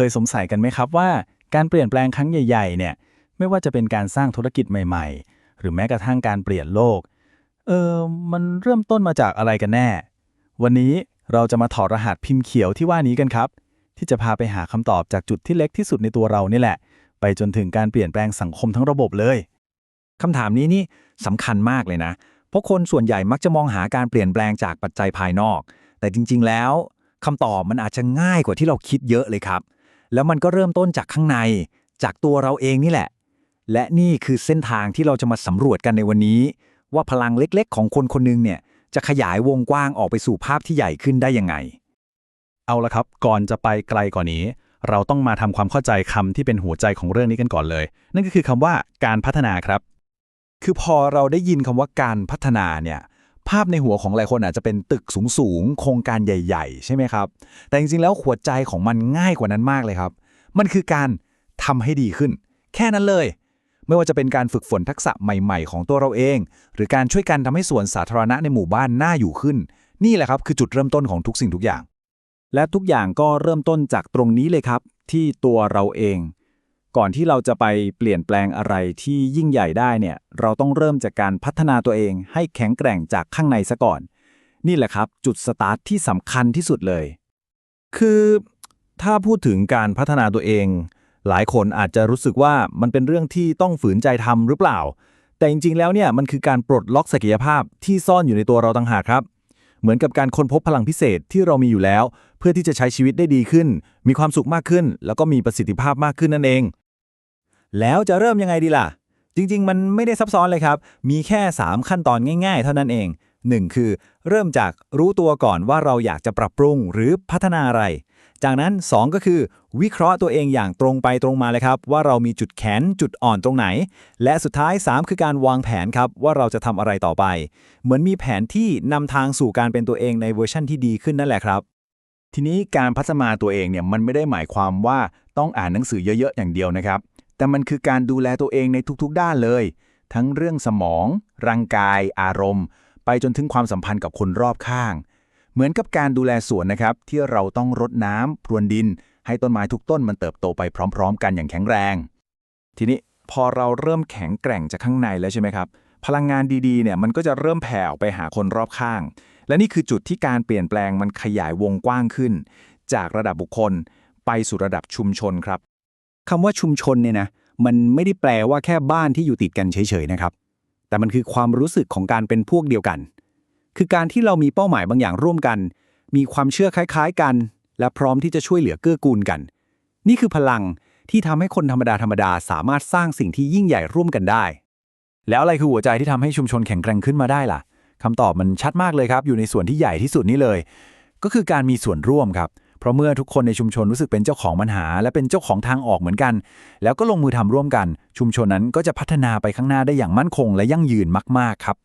เคยสงสัยกันไหมครับว่าการเปลี่ยนแปลงครั้งใหญ่ ๆ เนี่ย ไม่ว่าจะเป็นการสร้างธุรกิจใหม่ ๆ หรือแม้กระทั่งการเปลี่ยนโลก เออมันเริ่มต้นมาจากอะไรกันแน่ วันนี้เราจะมาถอดรหัสพิมพ์เขียวที่ว่านี้กันครับ ที่จะพาไปหาคำตอบจากจุดที่เล็กที่สุดในตัวเรานี่แหละ ไปจนถึงการเปลี่ยนแปลงสังคมทั้งระบบเลยคำถามนี้นี่สำคัญมากเลยนะ เพราะคนส่วนใหญ่มักจะมองหาการเปลี่ยนแปลงจากปัจจัยภายนอก แต่จริง ๆ แล้วคำตอบมันอาจจะง่ายกว่าที่เราคิดเยอะเลยครับ แล้วมันก็เริ่มต้นจากข้างใน จากตัวเราเองนี่แหละ และนี่คือเส้นทางที่เราจะมาสำรวจกันในวันนี้ ว่าพลังเล็กๆ ของคนคนหนึงเนี่ยจะขยายวงกว้างออกไปสู่ภาพที่ใหญ่ขึ้นได้ยังไง เอาละครับ ก่อนจะไปไกลกว่านี้ เราต้องมาทำความเข้าใจคำที่เป็นหัวใจของเรื่องนี้กันก่อนเลย นั่นก็คือคำว่าการพัฒนาครับ คือพอเราได้ยินคำว่าการพัฒนาเนี่ย ภาพในหัวของหลายคนอาจจะเป็นตึกสูงๆ โครงการใหญ่ ๆ ใช่ไหมครับ แต่จริงๆ แล้วหัวใจของมันง่ายกว่านั้นมากเลยครับ มันคือการทำให้ดีขึ้น แค่นั้นเลย ไม่ว่าจะเป็นการฝึกฝนทักษะใหม่ๆ ของตัวเราเอง หรือการช่วยกันทำให้สวนสาธารณะในหมู่บ้านน่าอยู่ขึ้น นี่แหละครับคือจุดเริ่มต้นของทุกสิ่งทุกอย่าง และทุกอย่างก็เริ่มต้นจากตรงนี้เลยครับ ที่ตัวเราเอง ก่อนที่เราจะไปเปลี่ยนแปลงอะไรที่ยิ่งใหญ่ได้เนี่ย เราต้องเริ่มจากการพัฒนาตัวเองให้แข็งแกร่งจากข้างในซะก่อน นี่แหละครับ จุดสตาร์ทที่สำคัญที่สุดเลย คือถ้าพูดถึงการพัฒนาตัวเอง หลายคนอาจจะรู้สึกว่ามันเป็นเรื่องที่ต้องฝืนใจทำหรือเปล่า แต่จริงๆ แล้วเนี่ยมันคือการปลดล็อกศักยภาพที่ซ่อนอยู่ในตัวเราต่างหากครับ เหมือนกับการค้นพบพลังพิเศษที่เรามีอยู่แล้ว เพื่อที่จะใช้ชีวิตได้ดีขึ้น มีความสุขมากขึ้น แล้วก็มีประสิทธิภาพมากขึ้นนั่นเอง แล้วจะเริ่มยังไงดีล่ะ จริง ๆ มันไม่ได้ซับซ้อนเลยครับ มีแค่ 3 ขั้นตอนง่าย ๆ เท่านั้นเอง 1. คือ เริ่มจากรู้ตัวก่อนว่าเราอยากจะปรับปรุงหรือพัฒนาอะไร จากนั้น 2 ก็คือ วิเคราะห์ตัวเองอย่างตรงไปตรงมาเลยครับ ว่าเรามีจุดแข็งจุดอ่อนตรงไหน และสุดท้าย 3 คือการวางแผนครับว่าเราจะทำอะไรต่อไป เหมือนมีแผนที่นำทางสู่การเป็นตัวเองในเวอร์ชั่นที่ดีขึ้นนั่นแหละครับทีนี้การพัฒนาตัวเองเนี่ยมันไม่ได้หมายความว่าต้องอ่านหนังสือเยอะๆอย่างเดียวนะครับ แต่มันคือการดูแลตัวเองในทุกๆ ด้านเลย ทั้งเรื่องสมอง ร่างกาย อารมณ์ ไปจนถึงความสัมพันธ์กับคนรอบข้าง เหมือนกับการดูแลสวนนะครับ ที่เราต้องรดน้ำพรวนดิน ให้ต้นไม้ทุกต้นมันเติบโตไปพร้อม ๆ กันอย่างแข็งแรง ทีนี้พอเราเริ่มแข็งแกร่งจากข้างในแล้วใช่ไหมครับ พลังงานดีๆ เนี่ยมันก็จะเริ่มแผ่ออกไปหาคนรอบข้าง และนี่คือจุดที่การเปลี่ยนแปลงมันขยายวงกว้างขึ้น จากระดับบุคคลไปสู่ระดับชุมชนครับ คำว่าชุมชนเนี่ยนะมันไม่ได้แปลว่าแค่บ้านที่อยู่ติดกันเฉยๆนะครับ แต่มันคือความรู้สึกของการเป็นพวกเดียวกัน คือการที่เรามีเป้าหมายบางอย่างร่วมกัน มีความเชื่อคล้ายๆกัน และพร้อมที่จะช่วยเหลือเกื้อกูลกัน นี่คือพลังที่ทำให้คนธรรมดาธรรมดาสามารถสร้างสิ่งที่ยิ่งใหญ่ร่วมกันได้ แล้วอะไรคือหัวใจที่ทำให้ชุมชนแข็งแกร่งขึ้นมาได้ล่ะคำตอบมันชัดมากเลยครับ อยู่ในส่วนที่ใหญ่ที่สุดนี้เลย ก็คือการมีส่วนร่วมครับ เพราะเมื่อทุกคนในชุมชนรู้สึกเป็นเจ้าของปัญหา และเป็นเจ้าของทางออกเหมือนกัน แล้วก็ลงมือทำร่วมกัน ชุมชนนั้นก็จะพัฒนาไปข้างหน้าได้อย่างมั่นคงและยั่งยืนมาก ๆ ครับ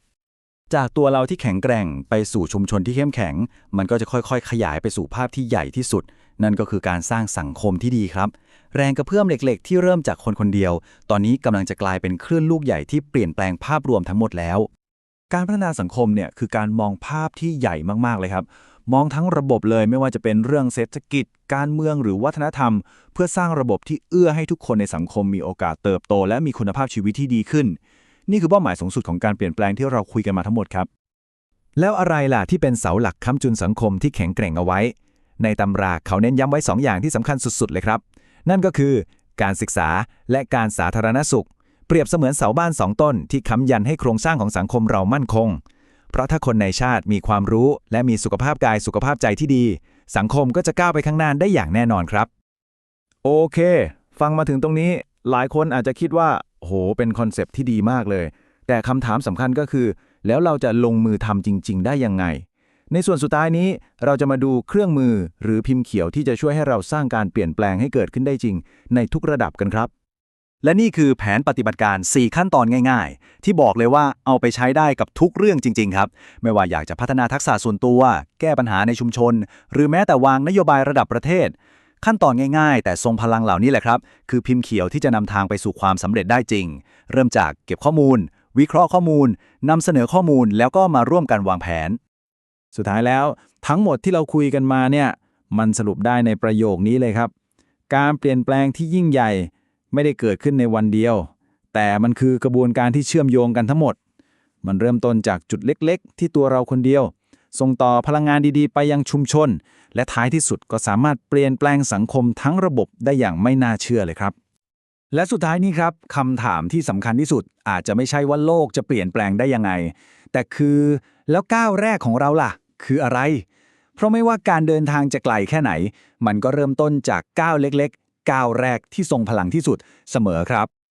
จากตัวเราที่แข็งแกร่งไปสู่ชุมชนที่เข้มแข็ง มันก็จะค่อยๆ ขยายไปสู่ภาพที่ใหญ่ที่สุด นั่นก็คือการสร้างสังคมที่ดีครับ แรงกระเพื่อมเล็กๆ ที่เริ่มจากคนคนเดียว ตอนนี้กำลังจะกลายเป็นคลื่นลูกใหญ่ที่เปลี่ยนแปลงภาพรวมทั้งหมดแล้ว การพัฒนาสังคมเนี่ยคือการมองภาพที่ใหญ่มากๆเลยครับ มองทั้งระบบเลยไม่ว่าจะเป็นเรื่องเศรษฐกิจ การเมืองหรือวัฒนธรรม เพื่อสร้างระบบที่เอื้อให้ทุกคนในสังคมมีโอกาสเติบโต และมีคุณภาพชีวิตที่ดีขึ้น นี่คือเป้าหมายสูงสุดของการเปลี่ยนแปลงที่เราคุยกันมาทั้งหมดครับ แล้วอะไรล่ะที่เป็นเสาหลักค้ำจุนสังคมที่แข็งแกร่งเอาไว้ ในตำราเขาเน้นย้ำไว้ 2 อย่างที่สำคัญสุด ๆ เลยครับ นั่นก็คือ การศึกษาและการสาธารณสุข เปรียบเสมือนเสาบ้านสองต้นที่ค้ำยันให้โครงสร้างของสังคมเรามั่นคง เพราะถ้าคนในชาติมีความรู้ และมีสุขภาพกายสุขภาพใจที่ดี สังคมก็จะก้าวไปข้างหน้าได้อย่างแน่นอนครับ โอเค ฟังมาถึงตรงนี้ หลายคนอาจจะคิดว่าโหเป็นคอนเซปที่ดีมากเลย แต่คำถามสำคัญก็คือ แล้วเราจะลงมือทำจริง ๆ ได้ยังไง ในส่วนสุดท้ายนี้เราจะมาดูเครื่องมือหรือพิมพ์เขียวที่จะช่วยให้เราสร้างการเปลี่ยนแปลงให้เกิดขึ้นได้จริง ในทุกระดับกันครับ และนี่คือแผนปฏิบัติการ 4 ขั้นตอนง่าย ๆ ที่บอกเลยว่าเอาไปใช้ได้กับทุกเรื่องจริง ๆ ครับ ไม่ว่าอยากจะพัฒนาทักษะส่วนตัว แก้ปัญหาในชุมชน หรือแม้แต่วางนโยบายระดับประเทศ ขั้นตอนง่ายๆ แต่ทรงพลังเหล่านี้แหละครับ คือพิมพ์เขียวที่จะนำทางไปสู่ความสำเร็จได้จริง เริ่มจากเก็บข้อมูล วิเคราะห์ข้อมูลนำเสนอข้อมูลแล้วก็มาร่วมกันวางแผน สุดท้ายแล้วทั้งหมดที่เราคุยกันมาเนี่ยมันสรุปได้ในประโยคนี้เลยครับ การเปลี่ยนแปลงที่ยิ่งใหญ่ ไม่ได้เกิดขึ้นในวันเดียว แต่มันคือกระบวนการที่เชื่อมโยงกันทั้งหมด มันเริ่มต้นจากจุดเล็กๆ ที่ตัวเราคนเดียว ส่งต่อพลังงานดีๆ ไปยังชุมชน และท้ายที่สุดก็สามารถเปลี่ยนแปลงสังคมทั้งระบบได้อย่างไม่น่าเชื่อเลยครับ และสุดท้ายนี้ครับคำถามที่สำคัญที่สุดอาจจะไม่ใช่ว่าโลกจะเปลี่ยนแปลงได้ยังไง แต่คือแล้วก้าวแรกของเราล่ะ คืออะไร เพราะไม่ว่าการเดินทางจะไกลแค่ไหน มันก็เริ่มต้นจากก้าวเล็กๆ ก้าวแรกที่ทรงพลังที่สุดเสมอครับ